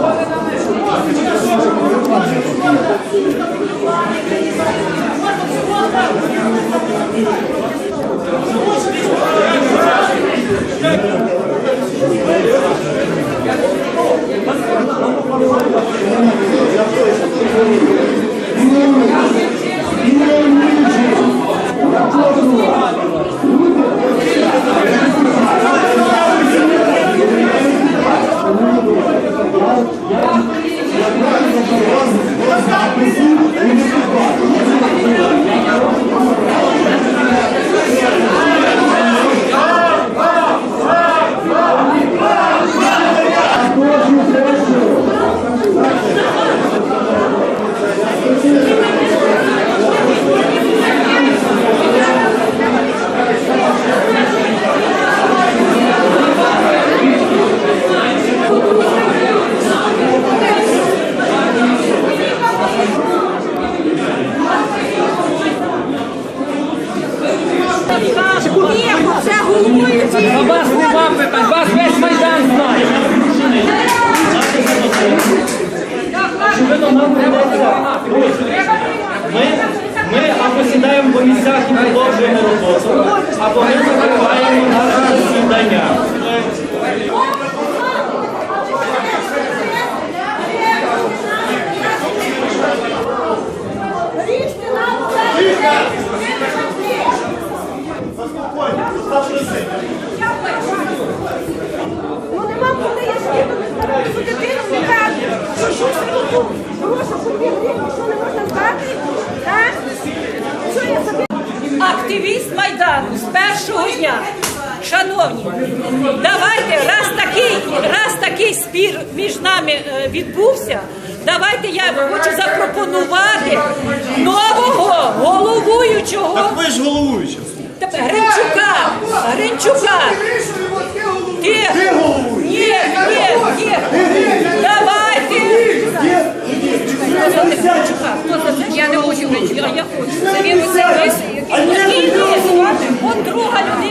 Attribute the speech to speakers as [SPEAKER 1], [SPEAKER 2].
[SPEAKER 1] Вони на
[SPEAKER 2] них. Вас весь майдан знає.
[SPEAKER 3] Ми або сідаємо по місцях і продовжуємо роботу, або ми закриваємо
[SPEAKER 1] що дитину не кажуть, що що це Прошу, що ти що не можна здати, так? Що я собі?
[SPEAKER 4] активіст Майдану з першого дня. Шановні, давайте, раз такий, раз такий спір між нами е, відбувся, давайте я хочу запропонувати нового головуючого
[SPEAKER 5] Ви ж головуюча.
[SPEAKER 4] Тепер Гринчука, Гринчука, Він друга людина.